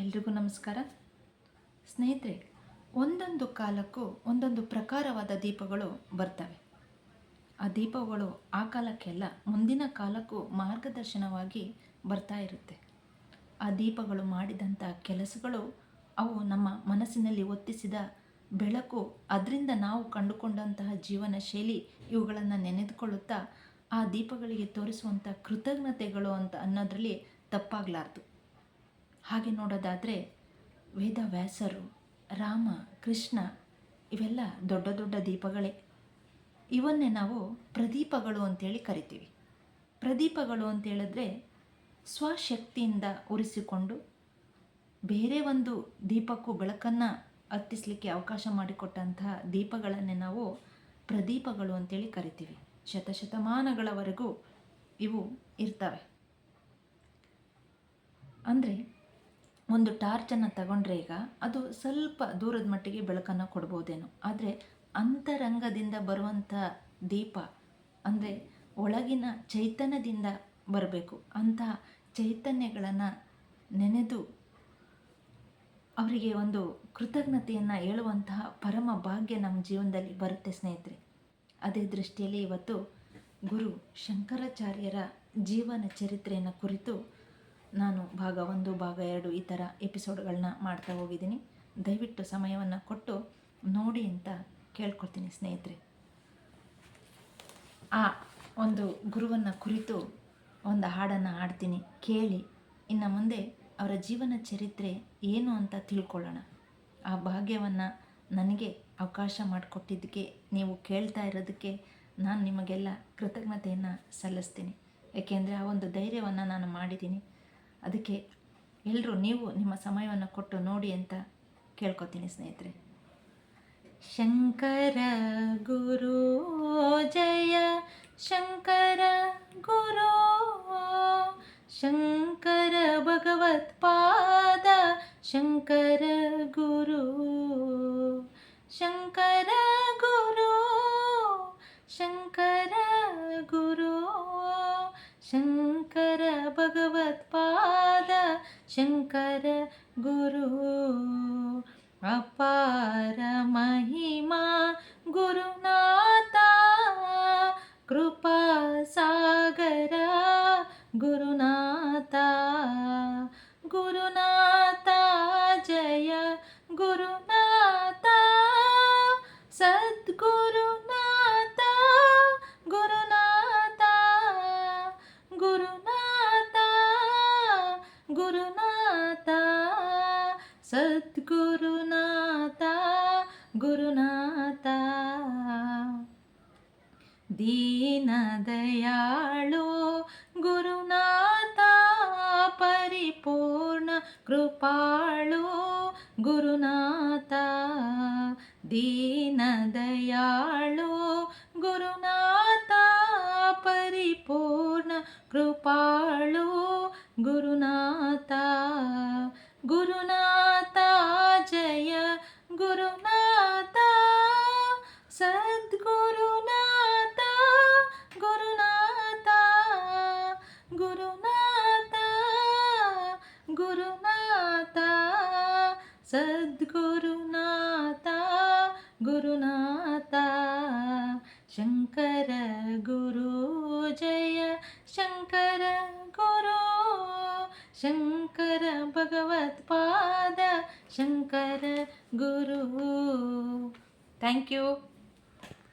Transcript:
ಎಲ್ರಿಗೂ ನಮಸ್ಕಾರ. ಸ್ನೇಹಿತರೆ, ಒಂದೊಂದು ಕಾಲಕ್ಕೂ ಒಂದೊಂದು ಪ್ರಕಾರವಾದ ದೀಪಗಳು ಬರ್ತವೆ. ಆ ದೀಪಗಳು ಆ ಕಾಲಕ್ಕೆಲ್ಲ ಮುಂದಿನ ಕಾಲಕ್ಕೂ ಮಾರ್ಗದರ್ಶನವಾಗಿ ಬರ್ತಾ ಇರುತ್ತೆ. ಆ ದೀಪಗಳು ಮಾಡಿದಂಥ ಕೆಲಸಗಳು ಅವು ನಮ್ಮ ಮನಸ್ಸಿನಲ್ಲಿ ಒತ್ತಿಸಿದ ಬೆಳಕು, ಅದರಿಂದ ನಾವು ಕಂಡುಕೊಂಡಂತಹ ಜೀವನ ಶೈಲಿ ಇವುಗಳನ್ನು ನೆನೆದುಕೊಳ್ಳುತ್ತಾ ಆ ದೀಪಗಳಿಗೆ ತೋರಿಸುವಂಥ ಕೃತಜ್ಞತೆಗಳು ಅಂತ ಅನ್ನೋದರಲ್ಲಿ ತಪ್ಪಾಗಲಾರ್ದು. ಹಾಗೆ ನೋಡೋದಾದರೆ ವೇದ ವ್ಯಾಸರು, ರಾಮ, ಕೃಷ್ಣ ಇವೆಲ್ಲ ದೊಡ್ಡ ದೊಡ್ಡ ದೀಪಗಳೇ. ಇವನ್ನೇ ನಾವು ಪ್ರದೀಪಗಳು ಅಂತೇಳಿ ಕರಿತೀವಿ. ಪ್ರದೀಪಗಳು ಅಂತೇಳಿದ್ರೆ ಸ್ವಶಕ್ತಿಯಿಂದ ಉರಿಸಿಕೊಂಡು ಬೇರೆ ಒಂದು ದೀಪಕ್ಕೂ ಬೆಳಕನ್ನು ಹತ್ತಿಸ್ಲಿಕ್ಕೆ ಅವಕಾಶ ಮಾಡಿಕೊಟ್ಟಂತಹ ದೀಪಗಳನ್ನೇ ನಾವು ಪ್ರದೀಪಗಳು ಅಂತೇಳಿ ಕರಿತೀವಿ. ಶತಶತಮಾನಗಳವರೆಗೂ ಇವು ಇರ್ತವೆ. ಅಂದರೆ ಒಂದು ಟಾರ್ಚನ್ನು ತಗೊಂಡ್ರೆ ಈಗ ಅದು ಸ್ವಲ್ಪ ದೂರದ ಮಟ್ಟಿಗೆ ಬೆಳಕನ್ನು ಕೊಡ್ಬೋದೇನೋ. ಆದರೆ ಅಂತರಂಗದಿಂದ ಬರುವಂಥ ದೀಪ ಅಂದರೆ ಒಳಗಿನ ಚೈತನ್ಯದಿಂದ ಬರಬೇಕು. ಅಂತಹ ಚೈತನ್ಯಗಳನ್ನು ನೆನೆದು ಅವರಿಗೆ ಒಂದು ಕೃತಜ್ಞತೆಯನ್ನು ಹೇಳುವಂತಹ ಪರಮ ಭಾಗ್ಯ ನಮ್ಮ ಜೀವನದಲ್ಲಿ ಬರುತ್ತೆ ಸ್ನೇಹಿತರೆ. ಅದೇ ದೃಷ್ಟಿಯಲ್ಲಿ ಇವತ್ತು ಗುರು ಶಂಕರಾಚಾರ್ಯರ ಜೀವನ ಚರಿತ್ರೆಯನ್ನು ಕುರಿತು ನಾನು ಭಾಗ ಒಂದು, ಭಾಗ ಎರಡು ಈ ಥರ ಎಪಿಸೋಡ್ಗಳನ್ನ ಮಾಡ್ತಾ ಹೋಗಿದ್ದೀನಿ. ದಯವಿಟ್ಟು ಸಮಯವನ್ನು ಕೊಟ್ಟು ನೋಡಿ ಅಂತ ಕೇಳ್ಕೊಳ್ತೀನಿ ಸ್ನೇಹಿತರೆ. ಆ ಒಂದು ಗುರುವನ್ನು ಕುರಿತು ಒಂದು ಹಾಡನ್ನು ಹಾಡ್ತೀನಿ, ಕೇಳಿ. ಇನ್ನು ಮುಂದೆ ಅವರ ಜೀವನ ಚರಿತ್ರೆ ಏನು ಅಂತ ತಿಳ್ಕೊಳ್ಳೋಣ. ಆ ಭಾಗ್ಯವನ್ನು ನನಗೆ ಅವಕಾಶ ಮಾಡಿಕೊಟ್ಟಿದ್ದಕ್ಕೆ, ನೀವು ಕೇಳ್ತಾ ಇರೋದಕ್ಕೆ ನಾನು ನಿಮಗೆಲ್ಲ ಕೃತಜ್ಞತೆಯನ್ನು ಸಲ್ಲಿಸ್ತೀನಿ. ಏಕೆಂದರೆ ಆ ಒಂದು ಧೈರ್ಯವನ್ನು ನಾನು ಮಾಡಿದ್ದೀನಿ. ಅದಕ್ಕೆ ಎಲ್ಲರೂ ನೀವು ನಿಮ್ಮ ಸಮಯವನ್ನು ಕೊಟ್ಟು ನೋಡಿ ಅಂತ ಕೇಳ್ಕೊತೀನಿ ಸ್ನೇಹಿತರೆ. ಶಂಕರ ಗುರು ಜಯ, ಶಂಕರ ಗುರು, ಶಂಕರ ಭಗವತ್ಪಾದ ಶಂಕರ ಗುರು ಶಂಕರ ಗುರು ಶಂಕರ ಗುರು, ಶಂಕರ ಭಗವತ್ಪಾದ ಶಂಕರ ಗುರು ಅಪಾರ గురునాథ సద్గురునాథ గురునాథ. దీనదయాళు గురునాథ పరిపూర్ణ కృపాళు గురునాథ. దీనదయాళు గురునాథ పరిపూర్ణ కృపాళు ಗುರುನಾಥ ಗುರುನಾಥ ಜಯ ಗುರುನಾಥ ಸದ್ಗುರುನಾಥ ಗುರುನಾಥ ಗುರುನಾಥ ಗುರುನಾಥ ಸದ್ಗುರುನಾಥ ಗುರುನಾಥ ಶಂಕರ ಗುರು ಜಯ ಶಂಕರ ಗುರು ಶಂಕರ ಭಗವತ್ಪಾದ ಶಂಕರ ಗುರು ಥ್ಯಾಂಕ್ ಯು